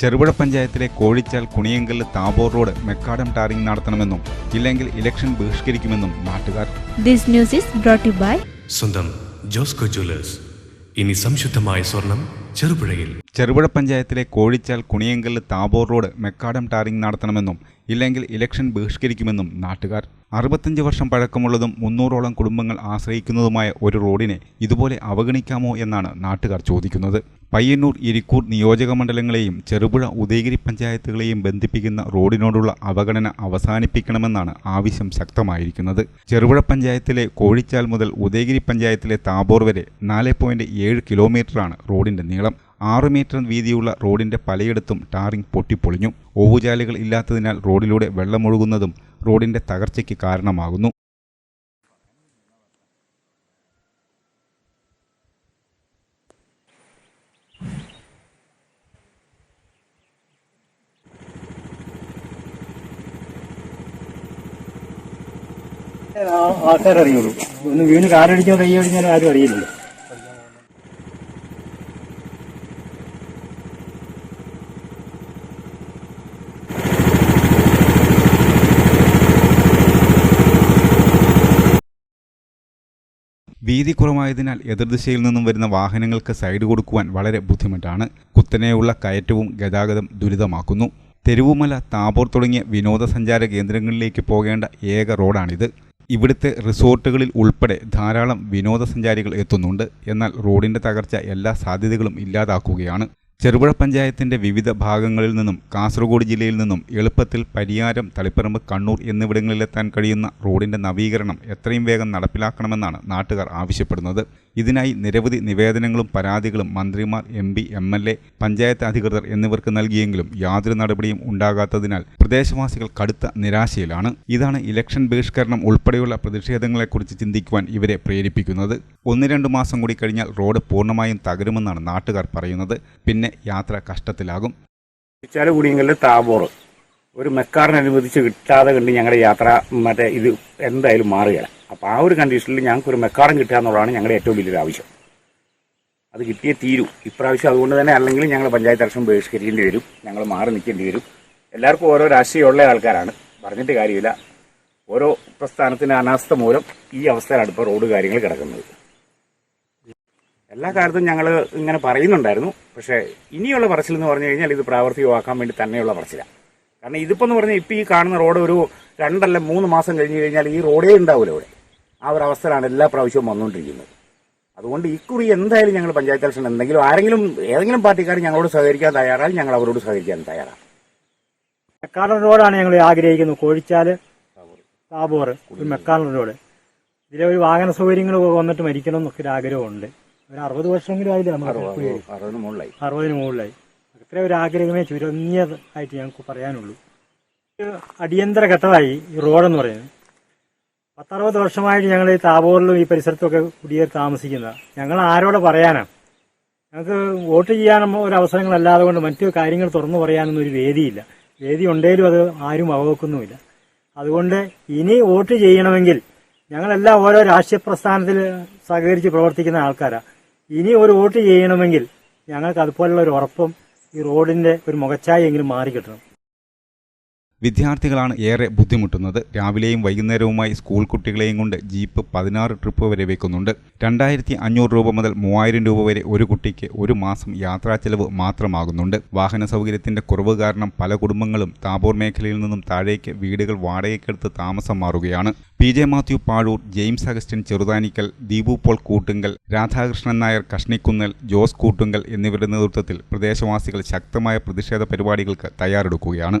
ചെറുപുഴ പഞ്ചായത്തിലെ Kozhichal Kuniyankal Thabor road macadam tarring നടത്തണമെന്നും ഇല്ലെങ്കിൽ ഇലക്ഷൻ ബഹിഷ്കരിക്കുമെന്നും നാട്ടുകാർ. This news is brought by by സ്വന്തം ജോസ്കോ ജ്വല്ലേഴ്സ്. ഇനി സംശുദ്ധമായ സ്വർണം ചെറുപുഴയിൽ. ചെറുപുഴ പഞ്ചായത്തിലെ Kozhichal Kuniyankal Thabor road macadam tarring നടത്തണമെന്നും ഇല്ലെങ്കിൽ ഇലക്ഷൻ ബഹിഷ്കരിക്കുമെന്നും നാട്ടുകാർ. അറുപത്തഞ്ച് വർഷം പഴക്കമുള്ളതും മുന്നൂറോളം കുടുംബങ്ങൾ ആശ്രയിക്കുന്നതുമായ ഒരു റോഡിനെ ഇതുപോലെ അവഗണിക്കാമോ എന്നാണ് നാട്ടുകാർ ചോദിക്കുന്നത്. പയ്യന്നൂർ ഇരിക്കൂർ നിയോജക മണ്ഡലങ്ങളെയും ചെറുപുഴ ഉദയഗിരി പഞ്ചായത്തുകളെയും ബന്ധിപ്പിക്കുന്ന റോഡിനോടുള്ള അവഗണന അവസാനിപ്പിക്കണമെന്നാണ് ആവശ്യം ശക്തമായിരിക്കുന്നത്. ചെറുപുഴ പഞ്ചായത്തിലെ കോഴിച്ചാൽ മുതൽ ഉദയഗിരി പഞ്ചായത്തിലെ താബോർ വരെ നാല് പോയിന്റ് ഏഴ് കിലോമീറ്ററാണ് റോഡിന്റെ നീളം. ആറ് മീറ്റർ വീതിയുള്ള റോഡിന്റെ പലയിടത്തും ടാറിംഗ് പൊട്ടിപ്പൊളിഞ്ഞു. ഓവുചാലുകൾ ഇല്ലാത്തതിനാൽ റോഡിലൂടെ വെള്ളമൊഴുകുന്നതും റോഡിന്റെ തകർച്ചയ്ക്ക് കാരണമാകുന്നു. ആരും വീതി കുറവായതിനാൽ എതിർദിശയിൽ നിന്നും വരുന്ന വാഹനങ്ങൾക്ക് സൈഡ് കൊടുക്കുവാൻ വളരെ ബുദ്ധിമുട്ടാണ്. കുത്തനെയുള്ള കയറ്റവും ഗതാഗതം ദുരിതമാക്കുന്നു. തെരുവുമല താബോർ തുടങ്ങിയ വിനോദസഞ്ചാര കേന്ദ്രങ്ങളിലേക്ക് പോകേണ്ട ഏക റോഡാണിത്. ഇവിടുത്തെ റിസോർട്ടുകളിൽ ഉൾപ്പെടെ ധാരാളം വിനോദസഞ്ചാരികൾ എത്തുന്നുണ്ട്. എന്നാൽ റോഡിന്റെ തകർച്ച എല്ലാ സാധ്യതകളും ഇല്ലാതാക്കുകയാണ്. ചെറുപുഴ പഞ്ചായത്തിന്റെ വിവിധ ഭാഗങ്ങളിൽ നിന്നും കാസർഗോഡ് ജില്ലയിൽ നിന്നും എളുപ്പത്തിൽ പരിയാരം തളിപ്പറമ്പ് കണ്ണൂർ എന്നിവിടങ്ങളിലെത്താൻ കഴിയുന്ന റോഡിന്റെ നവീകരണം എത്രയും വേഗം നടപ്പിലാക്കണമെന്നാണ് നാട്ടുകാർ ആവശ്യപ്പെടുന്നത്. ഇതിനായി നിരവധി നിവേദനങ്ങളും പരാതികളും മന്ത്രിമാർ M P M L A panchayat അധികൃതർ എന്നിവർക്ക് നൽകിയെങ്കിലും യാതൊരു നടപടിയും ഉണ്ടാകാത്തതിനാൽ പ്രദേശവാസികൾ കടുത്ത നിരാശയിലാണ്. ഇതാണ് ഇലക്ഷൻ ബഹിഷ്കരണം ഉൾപ്പെടെയുള്ള പ്രതിഷേധങ്ങളെക്കുറിച്ച് ചിന്തിക്കുവാൻ ഇവരെ പ്രേരിപ്പിക്കുന്നത്. ഒന്ന് രണ്ട് മാസം കൂടി കഴിഞ്ഞാൽ റോഡ് പൂർണമായും തകരുമെന്നാണ് നാട്ടുകാർ പറയുന്നത്. പിന്നെ യാത്ര കഷ്ടത്തിലാകും. ചാല താബോർ. ഒരു മെക്കാറിന് അനുവദിച്ച് കിട്ടാതെ കണ്ട് ഞങ്ങളുടെ യാത്ര മറ്റേ ഇത് എന്തായാലും മാറുകയാണ്. അപ്പോൾ ആ ഒരു കണ്ടീഷനിൽ ഞങ്ങൾക്ക് ഒരു മെക്കാറും കിട്ടുക എന്നുള്ളതാണ് ഞങ്ങളുടെ ഏറ്റവും വലിയൊരു ആവശ്യം. അത് കിട്ടിയേ തീരൂ. ഇപ്രാവശ്യം അതുകൊണ്ട് തന്നെ അല്ലെങ്കിൽ ഞങ്ങൾ പഞ്ചായത്ത് ഇലക്ഷൻ ബഹിഷ്കരിക്കേണ്ടി വരും. ഞങ്ങൾ മാറി നിൽക്കേണ്ടി വരും. എല്ലാവർക്കും ഓരോ രാഷ്ട്രീയമുള്ള ആൾക്കാരാണ്. പറഞ്ഞിട്ട് കാര്യമില്ല. ഓരോ പ്രസ്ഥാനത്തിന് അനാസ്ഥ മൂലം ഈ അവസ്ഥയിലാണ് ഇപ്പോൾ റോഡ് കാര്യങ്ങൾ കിടക്കുന്നത്. എല്ലാ കാലത്തും ഞങ്ങൾ ഇങ്ങനെ പറയുന്നുണ്ടായിരുന്നു. പക്ഷേ ഇനിയുള്ള പറച്ചിൽ എന്ന് പറഞ്ഞു കഴിഞ്ഞാൽ ഇത് പ്രാവർത്തികമാക്കാൻ വേണ്ടി തന്നെയുള്ള പറച്ചിലാണ് കാരണം ഇതിപ്പോൾ എന്ന് പറഞ്ഞാൽ ഇപ്പൊ ഈ കാണുന്ന റോഡ് ഒരു രണ്ടല്ല മൂന്ന് മാസം കഴിഞ്ഞ് കഴിഞ്ഞാൽ ഈ റോഡേ ഉണ്ടാവില്ല ഇവിടെ. ആ ഒരു അവസ്ഥയിലാണ് എല്ലാ പ്രാവശ്യവും വന്നുകൊണ്ടിരിക്കുന്നത് അതുകൊണ്ട് ഇക്കുറി എന്തായാലും ഞങ്ങൾ പഞ്ചായത്ത് ഇലക്ഷൻ എന്തെങ്കിലും ആരെങ്കിലും ഏതെങ്കിലും പാർട്ടിക്കാർ ഞങ്ങളോട് സഹകരിക്കാൻ തയ്യാറായി ഞങ്ങൾ അവരോട് സഹകരിക്കാൻ തയ്യാറാണ്. മെക്കാഡൻ റോഡാണ് ഞങ്ങൾ ആഗ്രഹിക്കുന്നത്. Kozhichal Thabor macadam road. ഇതിലെ ഒരു വാഹന സൗകര്യങ്ങൾ വന്നിട്ട് മരിക്കണം എന്നൊക്കെ ഒരു ആഗ്രഹമുണ്ട്. ഒരു അറുപത് വർഷമെങ്കിലും ആയില്ല നമ്മൾ മുകളിലായി. അറുപതിന് മുകളിലായി. അത്ര ഒരു ആഗ്രഹമേ ചുരുങ്ങിയത് ആയിട്ട് ഞങ്ങൾക്ക് പറയാനുള്ളൂ. അടിയന്തര ഘട്ടമായി ഈ റോഡെന്ന് പറയുന്നത്. പത്തറുപത് വർഷമായിട്ട് ഞങ്ങൾ ഈ താബോറിലും ഈ പരിസരത്തുമൊക്കെ കുടിയേറി താമസിക്കുന്നത് ഞങ്ങൾ ആരോട് പറയാനാണ് ഞങ്ങൾക്ക് വോട്ട് ചെയ്യാനും ഒരു അവസരങ്ങളല്ലാതെ കൊണ്ട് മറ്റു കാര്യങ്ങൾ തുറന്നു പറയാനൊന്നും ഒരു വേദിയില്ല. വേദി ഉണ്ടെങ്കിലും അത് ആരും അവവെക്കുന്നുമില്ല അതുകൊണ്ട് ഇനി വോട്ട് ചെയ്യണമെങ്കിൽ ഞങ്ങളെല്ലാം ഓരോ രാഷ്ട്രീയ പ്രസ്ഥാനത്തിൽ സഹകരിച്ച് പ്രവർത്തിക്കുന്ന ആൾക്കാരാണ് ഇനി ഒരു വോട്ട് ചെയ്യണമെങ്കിൽ ഞങ്ങൾക്ക് അതുപോലുള്ള ഒരു ഉറപ്പും ഈ റോഡിന്റെ ഒരു മുഖച്ഛായെങ്കിലും മാറിക്കിട്ടണം. വിദ്യാർത്ഥികളാണ് ഏറെ ബുദ്ധിമുട്ടുന്നത്. രാവിലെയും വൈകുന്നേരവുമായി സ്കൂൾ കുട്ടികളെയും കൊണ്ട് ജീപ്പ് പതിനാറ് ട്രിപ്പ് വരെ വെക്കുന്നുണ്ട്. രണ്ടായിരത്തി അഞ്ഞൂറ് രൂപ മുതൽ മൂവായിരം രൂപ വരെ ഒരു കുട്ടിക്ക് ഒരു മാസം യാത്രാ ചെലവ് മാത്രമാകുന്നുണ്ട്. വാഹന സൗകര്യത്തിന്റെ കുറവ് കാരണം പല കുടുംബങ്ങളും താബോർ മേഖലയിൽ നിന്നും താഴേക്ക് വീടുകൾ വാടകയ്ക്കെടുത്ത് താമസം മാറുകയാണ്. പി ജെ മാത്യു പാഴൂർ ജെയിംസ് അഗസ്റ്റിൻ ചെറുതാനിക്കൽ ദീപു പോൾ കൂട്ടുങ്കൽ രാധാകൃഷ്ണൻ നായർ കഷ്ണിക്കുന്നൽ ജോസ് കൂട്ടുങ്കൽ എന്നിവരുടെ നേതൃത്വത്തിൽ പ്രദേശവാസികൾ ശക്തമായ പ്രതിഷേധ പരിപാടികൾക്ക് തയ്യാറെടുക്കുകയാണ്.